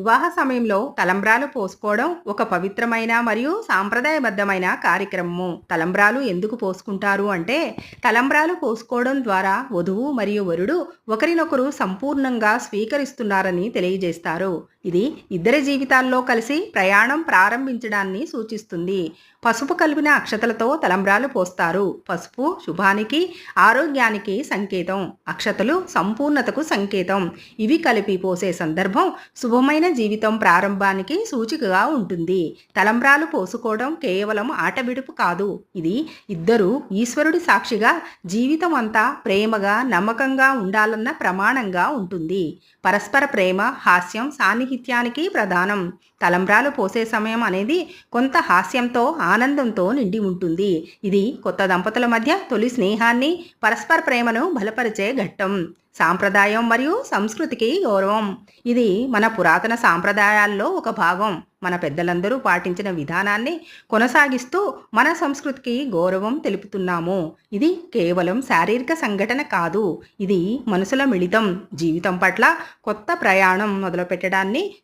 వివాహ సమయంలో తలంబ్రాలు పోసుకోవడం ఒక పవిత్రమైన మరియు సాంప్రదాయబద్ధమైన కార్యక్రమము. తలంబ్రాలు ఎందుకు పోసుకుంటారు అంటే తలంబ్రాలు పోసుకోవడం ద్వారా వధువు మరియు వరుడు ఒకరినొకరు సంపూర్ణంగా స్వీకరిస్తున్నారని తెలియజేస్తారు. ఇది ఇద్దరి జీవితాల్లో కలిసి ప్రయాణం ప్రారంభించడాన్ని సూచిస్తుంది. పసుపు కలిపిన అక్షతలతో తలంబ్రాలు పోస్తారు. పసుపు శుభానికి ఆరోగ్యానికి సంకేతం. అక్షతలు సంపూర్ణతకు సంకేతం. ఇవి కలిపి పోసే సందర్భం శుభమైన జీవితం ప్రారంభానికి సూచికగా ఉంటుంది. తలంబ్రాలు పోసుకోవడం కేవలం ఆటవిడుపు కాదు. ఇది ఇద్దరు ఈశ్వరుడి సాక్షిగా జీవితం అంతా ప్రేమగా నమ్మకంగా ఉండాలన్న ప్రమాణంగా ఉంటుంది. పరస్పర ప్రేమ హాస్యం సాన్నిహిత్యానికి ప్రధానం. తలంబ్రాలు పోసే సమయం అనేది కొంత హాస్యంతో ఆనందంతో నిండి ఉంటుంది. ఇది కొత్త దంపతుల మధ్య తొలి స్నేహాన్ని పరస్పర ప్రేమను బలపరిచే ఘట్టం. సాంప్రదాయం మరియు సంస్కృతికి గౌరవం. ఇది మన పురాతన సాంప్రదాయాల్లో ఒక భాగం. మన పెద్దలందరూ పాటించిన విధానాన్ని కొనసాగిస్తూ మన సంస్కృతికి గౌరవం తెలుపుతున్నాము. ఇది కేవలం శారీరక సంఘటన కాదు. ఇది మనసుల మిళితం. జీవితం పట్ల కొత్త ప్రయాణం మొదలుపెట్టడాన్ని